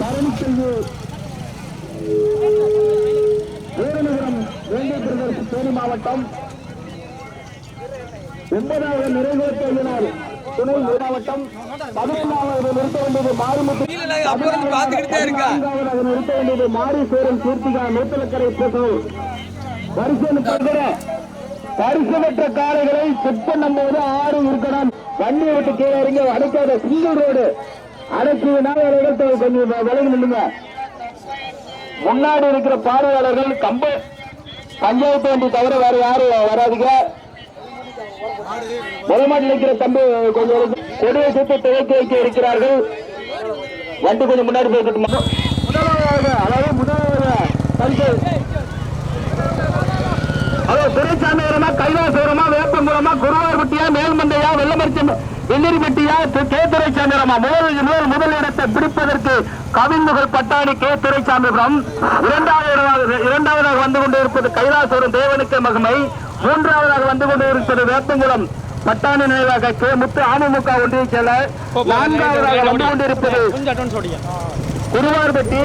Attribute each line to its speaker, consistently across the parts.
Speaker 1: பரணிச்செல்வி வீரநகரம் வேங்கை பிரதேச தேனி மாவட்டம். ஒன்பதாவது நிறைவேற்றினார் துணை மாவட்டம். பதினொன்றாவது நிறுத்த வேண்டியது மாரிமுத்து. பதினான்காவதாக நிறுத்த வேண்டியது மாரி சேரன் கீர்த்திகா மேத்தலக்கரை பேசும் பரிசு பெற்ற காளைகளை செக் பண்ணும் போது ஆறு இருக்கணும். வண்டியை விட்டு கீழே இறங்கி அடைக்காத சிங்கிள் ரோடு. அடைச்சதுனால கொஞ்சம் விலகி நில்லுங்க முன்னாடி இருக்கிற பார்வையாளர்கள் கம்ப பஞ்சாயத்து வண்டி தவிர வேற யாரும் வராதுங்க. முதல்மாட்டில் இருக்கிற தம்பி கொஞ்சம் கொடியை சுத்தி துவக்கி வைக்க இருக்கிறார்கள். வண்டி கொஞ்சம் முன்னாடி போய்கிட்டு முதலாவதாக அதாவது முதலாவதாக பரிசு அதோ துரைசாமிபுரமா கைலாசபுரமா வேப்பங்குளமா குருவா கே துரைசாமிபுரமா முதல் முதல் முதல் இடத்தை பிடிப்பதற்கு கவின்முகல் பட்டாணி கே துரைசாமிபுரம் இரண்டாவது இரண்டாவதாக வந்து கொண்டு இருப்பது கைலாசபுரம் தேவனுக்கு மகிமை. மூன்றாவதாக வந்து கொண்டு இருப்பது வேப்பங்குளம். பட்டாணி நினைவாக கே. முத்து அமமுக ஒன்றிய செயலர். நான்காவதாக வந்து கொண்டிருப்பது குருவார்பட்டி.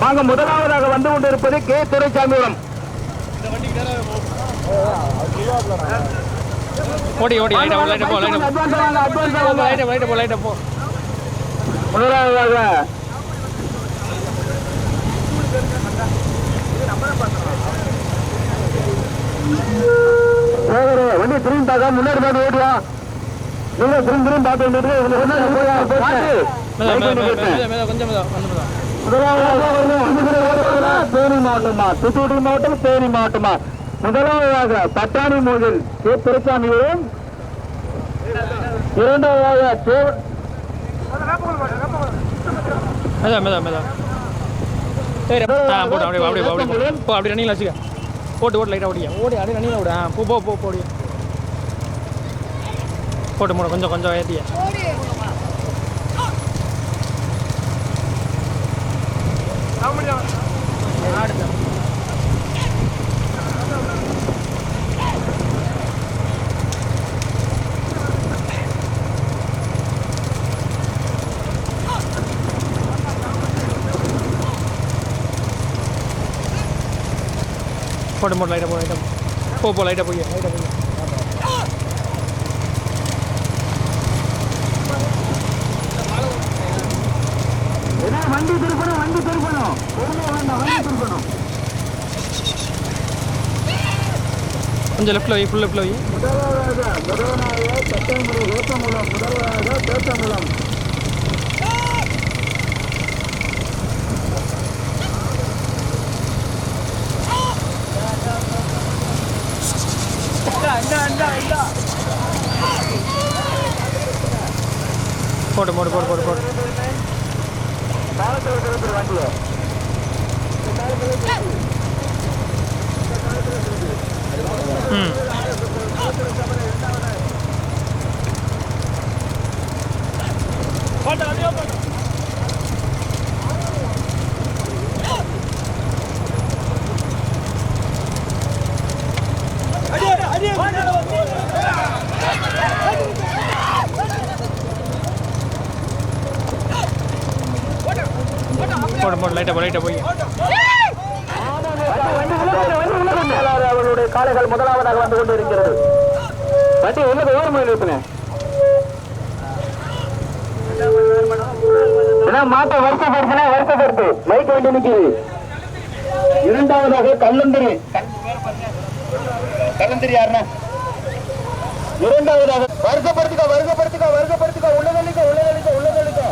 Speaker 1: வாங்க முதலாவதாக வந்து கொண்டிருப்பது கே. துரைசாமிபுரம்
Speaker 2: ஓடி ஓடி லைட்டாக ஓடு லைட்டாக போ லைட்டாக போ
Speaker 1: அட்வான்ஸ் வாங்க
Speaker 2: போ,
Speaker 1: வாங்க
Speaker 2: போ போ
Speaker 1: முதலாவதாக வண்டி முன்னாடி பார்த்து திரும்பி திரும்பி பார்த்து முதலாவதாக தேனி மாவட்டமா தூத்துக்குடி மாவட்டம் தேனி மாவட்டமா முதலாவதாக பட்டாணி மோதில் கே. துரைசாமியும் இரண்டாவதாக
Speaker 2: மெதா மெதா மெதா. சரி ஆ போடு அப்படியே போ, அப்படியே போ, அப்படியே. போ. போ அப்படி ரன்னிங்கில் வச்சுக்க. போட்டு ஓட்டு லைட்டாக ஓடியா ஓடி அப்படியே ரன்னிங்கில் விடு போ போ போ போடி. போட்டு மூணு கொஞ்சம் கொஞ்சம் ஏற்றிய போட்டு மூணு லைட்டாக போ லைட்டாக போ போ லைட்டாக போய் லைட்டாக போய்
Speaker 1: வண்டி திருப்பணும் வண்டி திருப்பணும். வேண்டாம் வண்டி திருப்பணும்.
Speaker 2: கொஞ்சம் லெஃப்ட்டில் வை ஃபுல் லெஃப்ட்டில் வை.
Speaker 1: முதலாவதாக முதலாவதாக சட்டமுறை வேப்பங்குளம் முதலாவதாக
Speaker 2: போட்டு போட்டு போட்டு போட்டு போட்டு ம் போட்டு போட்டு லைட்டாக போ லைட்டாக போய்
Speaker 1: அவர்களுடைய காளைகள் முதலாவதாக வந்து கொண்டு இருக்கிறது வண்டி உள்ளது ஓர் மணி மாட்டை வருத்தப்படுத்தினா வருத்தப்படுத்து மைக் வண்டி நிக்குது இரண்டாவதாக கல்லந்திரி கல்லந்திரி யாருன்னா இரண்டாவதாக வருகப்படுத்திக்க வருகப்படுத்திக்க வருகப்படுத்திக்க உள்ளதளிக்க உள்ளதளிக்க உள்ளதளிக்க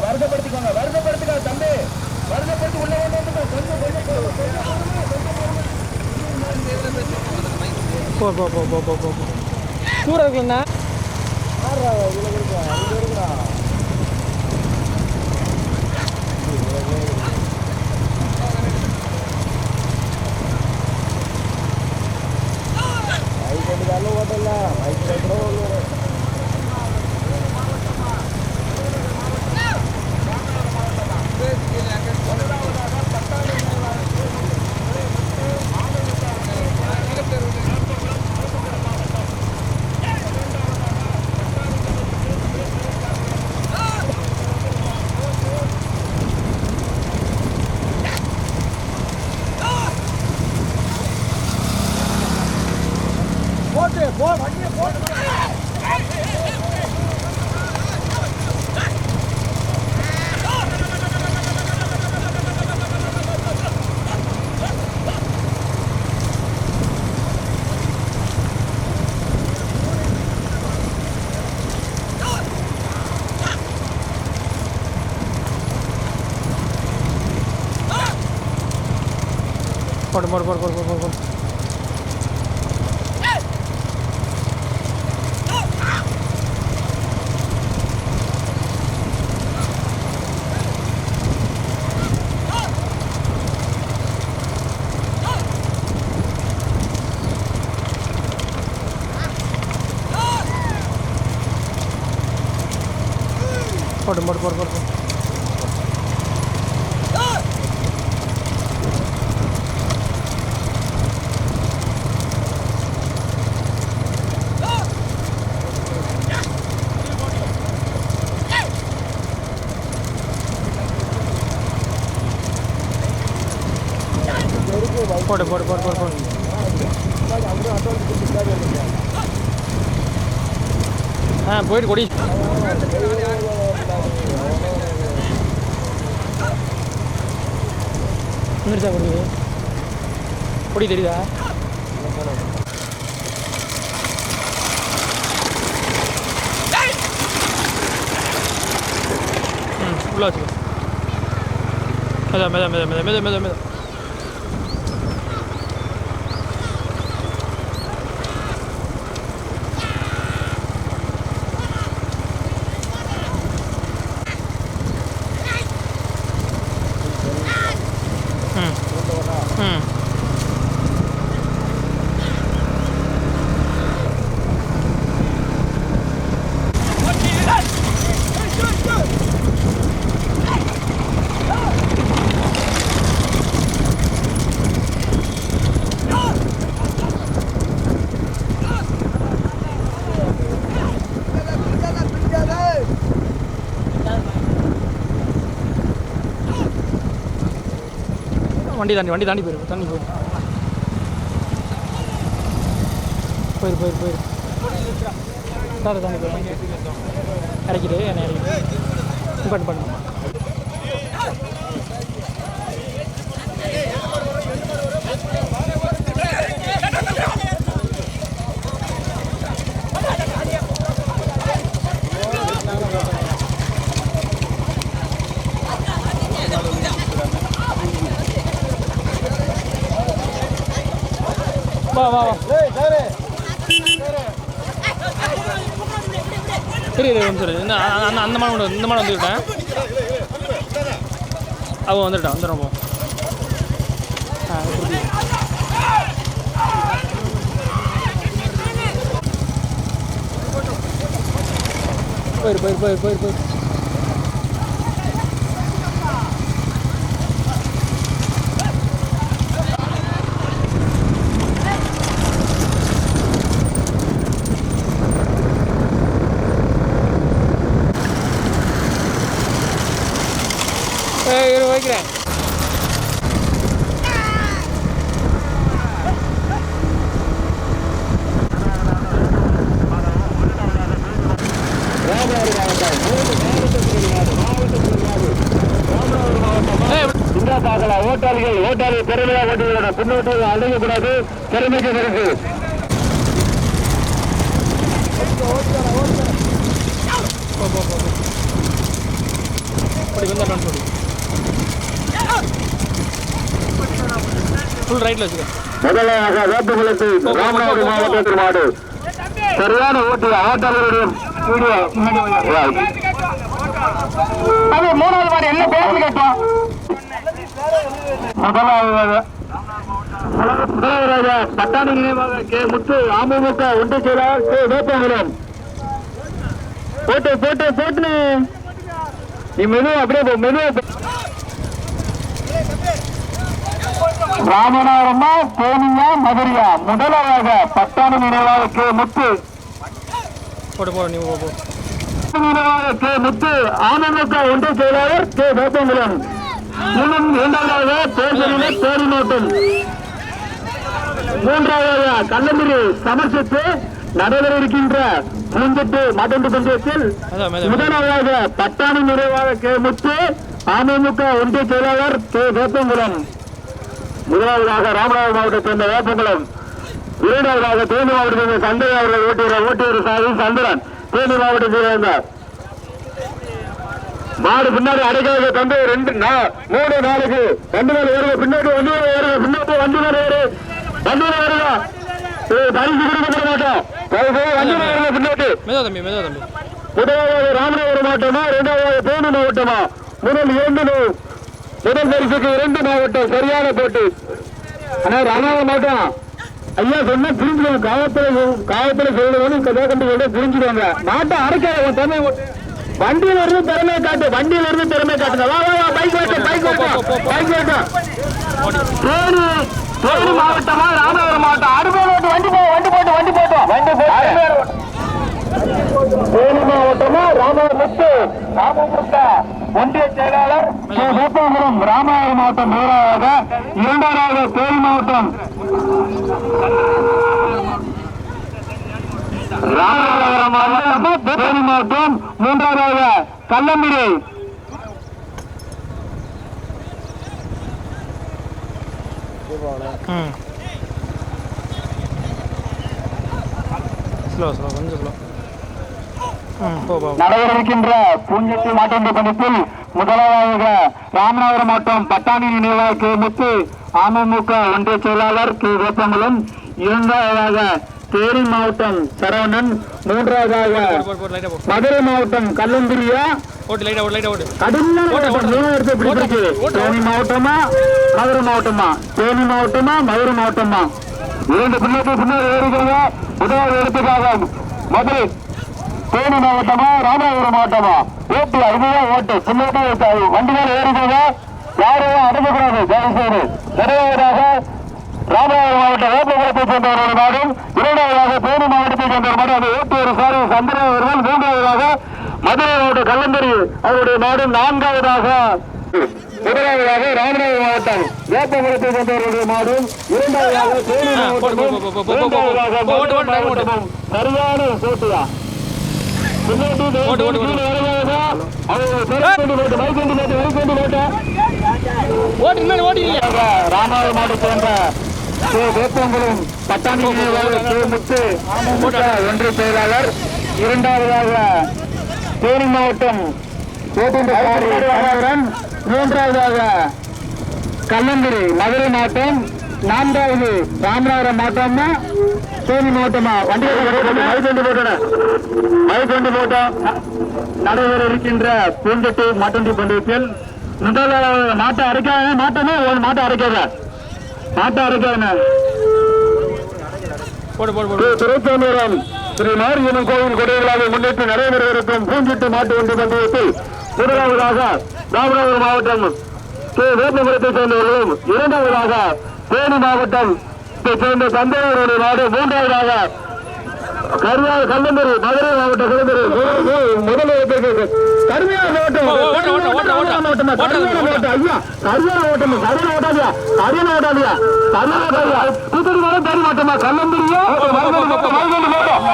Speaker 1: வருகப்படுத்திக்கோங்க வருகப்படுத்திக்க தம்பி வருகப்படுத்தி உள்ள வேண்டிய கொஞ்சம் கொஞ்சம்
Speaker 2: போ போ போ போ போ போ. போ தூரம் இருக்குல்லண்ணா போடு போடு போடு போடு போடு போடு போடு போடு போடு போடு போடு போடு போடு போடு போடு போடு போடு ஆ போயிட்டு கொடி. வந்துருச்சா கொடி? கொடி தெரியுதா? ம் உள்ள வச்சுக்கோ. மெதா மெதா மெதா மெதா மெதா மெதா மெதா வண்டி தாண்டி வண்டி தாண்டி போயிரு தாண்டி போயிரு. போயிரு போயிரு போயிரு. சார் தாண்டி போயிரு. இறக்கிட்டு என்ன இறக்கிட்டு பண்ணு வா வா சரி இரு, வந்து இந்த அந்த மாடு இந்த மாடு வந்துவிட்டேன் அவன் வந்துட்டான் வந்துடுறோம் போ. போயிரு போயிரு போயிரு போயிரு போயிரு.
Speaker 1: பெருமைக்கு பிறகு முதலாக வேப்பகுளத்தில் ராமநாடு மாவட்டத்தில் மாடு. சரியான ஓட்டு ஆட்டாளர்களுடைய மூணாவது மாடு என்ன பேர் கேட்டோம். முதலாவது முதலாவதாக பட்டாணி நினைவாக கே. முத்து அமமுக ஒன்று செயலாளர் கே. போட்டு போட்டு போட்டு நீ மெதுவா அப்படியே போ மெதுவா போ. ராமநாதரமா தேனியா மதுரையா. முதலாவதாக பட்டாணி நினைவாக கே. முத்து.
Speaker 2: போட்டு போ நீ போ போ.
Speaker 1: நினைவாக கே. முத்து. அமமுக ஒன்று செயலாளர் கே. வேப்பங்குளம். இன்னும் இரண்டாவதாக தேனி நோட்டம் மூன்றாவதாக கள்ளந்திரி சமர்சித்து நடைபெற இருக்கின்ற பூஞ்செட்டு மாட்டொன்று பந்தயத்தில் முதலாவதாக பட்டாணி நிறைவாக கே முத்து அமமுக ஒன்றிய செயலாளர் கே வேப்பங்குளம். முதலாவதாக ராமநாதபுரம் மாவட்டத்தை சேர்ந்த வேப்பங்குளம். இரண்டாவதாக தேனி மாவட்டத்தை சந்திரன் அவர்கள் ஓட்டுகிற ஓட்டுநர் சாதி சந்திரன் தேனி மாவட்டத்தை சேர்ந்த மாடு பின்னாடி அடைக்காத தம்பி ரெண்டு மூணு நாளுக்கு ரெண்டு நாள் வருது பின்னாடி மேல ஏறுது பின்னாடி வண்டி மேல ஏறு. ஏறுதா ஏய், பரிசு கொடுக்க மாட்டோம். பின்னாடி.
Speaker 2: மெதுவா தம்பி மெதுவா தம்பி.
Speaker 1: முதலாவது ராமநாதபுரம் மாவட்டமா இரண்டாவது தேனி மாவட்டமா? முதல் இரண்டு நூ- முதல் பரிசுக்கு இரண்டு மாவட்டம் சரியான போட்டி. ஆனா ராமநாதபுரம் மாவட்டம்? ஐயா சொன்னா புரிஞ்சுக்கணும் காவத்துல சொல்- காவத்துல சொல்லுவது கதை கண்டு சொல்ல புரிஞ்சுக்கோங்க. மாட்டை அரைக்காத திறமை. வண்டியில இருந்து திறமை காட்டு வண்டியில இருந்து திறமை காட்டுங்க. வா வா பைக் ஓட்டும் பைக் ஓட்டும் பைக் தேனி மாவட்டமா ராமநாதபுரம் மாவட்டம்? அருமையான ஓட்டு வண்டி போ வண்டி போட்டு வண்டி போட்டோம் வண்டி போட்டு. தேனி மாவட்டமா ராமமுத்து ராமமுத்த ஒன்றிய செயலாளர் கே. வேப்பங்குளம் ராமநாதபுரம் மாவட்டம் முதலாவதாக இரண்டாவதாக தேனி மாவட்டம். ராமநாதபுரம் மாவட்டம் மூன்றாவதாக கல்லம்பிரி
Speaker 2: ஸ்லோ ஸ்லோ கொஞ்சம் ஸ்லோ
Speaker 1: பூஞ்செட்டி பணிப்பில் முதலாவதாக ராமநாதபுரம் மாவட்டம் பட்டாணி நினைவாக முத்து அமமுக ஒன்றிய செயலாளர் கே. வேப்பங்குளம் இரண்டாவதாக தேனி மாவட்டம் சரவணன் மூன்றாவதாக மதுரை மாவட்டம் கல்லந்திரியா தேனி மாவட்டமா? மதுரை மாவட்டமா? தேனி மாவட்டமா? மதுரை மாவட்டமா? இரண்டு பிள்ளைக்கு பின்னாடி ஏறுகிறத முதலாவது இடத்துக்காக மதுரை. தேனி மாவட்டமா? ராமநாதபுரம் மாவட்டமா? ஓட்டு. இதுதான் ஓட்டு பின்னாடி வண்டி மேல ஏறுகிறத யாரையும் அடங்கக்கூடாது தயவு செய்து முதலாவதாக ராமநாதபுரம் மாவட்ட வேப்பகுளத்தை சேர்ந்தவர்கள் நாடும் இரண்டாவதாக தேனி மாவட்டத்தை சேர்ந்தவர் அது ஒரு சாரி சந்திரன் அவர்கள் மூன்றாவதாக மதுரை மாவட்ட கல்லந்தரி அவருடைய நாடும் நான்காவதாக முதலாவதாக ராமநாதபுரம் மாவட்டம் வேப்பகுளத்தை சேர்ந்தவருடைய மாடும் இரண்டாவதாக தேனி. மாவட்டமும் சரியான போட்டியா ராமநாதபுரம் மாவட்டத்தை சேர்ந்த. வேப்பங்குளம் பட்டாணி நினைவாளர் கே. முத்து ஒன்றிய செயலாளர். இரண்டாவதாக தேனி மாவட்டம் மூன்றாவதாக கல்லந்திரி மதுரை மாவட்டம். நான்காவது ராமநாதபுரம் மாவட்டமா தேனி மாவட்டமா? வண்டி மைக்கொண்டு போட்டன மைக்கொண்டு போட்டோம். நடைபெற இருக்கின்ற பூஞ்செட்டு மாட்டண்டி பந்தயத்தில் முதலாவது மாட்டை அரைக்காத மாட்டமே ஒரு மாட்டை அரைக்காத. மாட்டை
Speaker 2: போடு
Speaker 1: திருச்செந்தூரம் ஸ்ரீ மாரியம்மன் கோவில் கொடைகளாக முன்னிட்டு நடைபெறவிருக்கும் பூஞ்சிட்டு மாட்டு ஒன்று பந்தயத்தில் முதலாவதாக ராமநாதபுரம் மாவட்டம் கே. வேப்பபுரத்தை சேர்ந்தவர்களும் இரண்டாவதாக தேனி மாவட்டம் சேர்ந்த தந்தையருடைய நாடு மூன்றாவதாக கருவா கல்லந்தரி மதுரை மாவட்ட கல்லந்தரி முதல் இடத்திற்கு கருமையான மாவட்டம்
Speaker 2: ஓ, ஓ, ஓட்டு, ஓட்டு, ஓட்டு, ஓட்டு.
Speaker 1: மாவட்டமா
Speaker 2: ஓட்டு,
Speaker 1: கருமையான
Speaker 2: ஓட்டு.
Speaker 1: மாவட்டம் ஐயா கருமையான மாவட்டம் கருமையான ஓட்டாதியா கருமையான ஓட்டாதியா கருமையான ஓட்டாதியா தூத்துக்குடி மாவட்டம் தேனி மாவட்டமா கல்லந்தரியா மருகண்டு மாவட்டம் மருகண்டு மாவட்டம்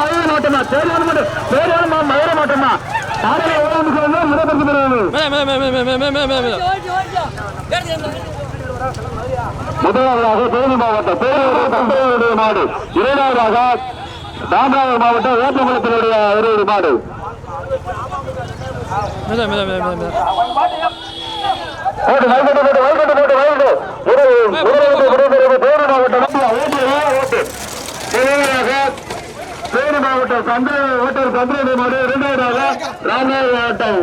Speaker 1: மதுரை மாவட்டமா மட்டும் மதுரை மாவட்டமா முதலாவதாக தேனி மாவட்டம் பேரூர் மாடு இரண்டாவதாக ராமநாதபுரம் மாவட்டம் வேப்பகுளத்தினுடைய ஒரு மாடு மாவட்டம் ஓட்டு ஓட்டு முதலாவதாக தேனி மாவட்டம் சந்திர ஓட்டர் இரண்டாவதாக ராமநாதபுரம் மாவட்டம்.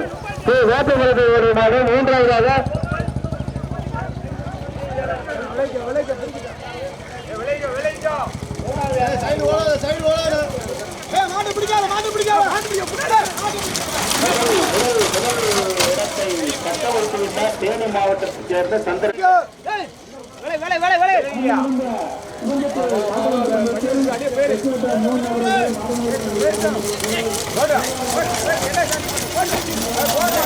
Speaker 1: மூன்றாவதாக தேனி மாவட்டத்தைச் சேர்ந்த சந்திர
Speaker 3: வேலை வேலை வேலை. வேலை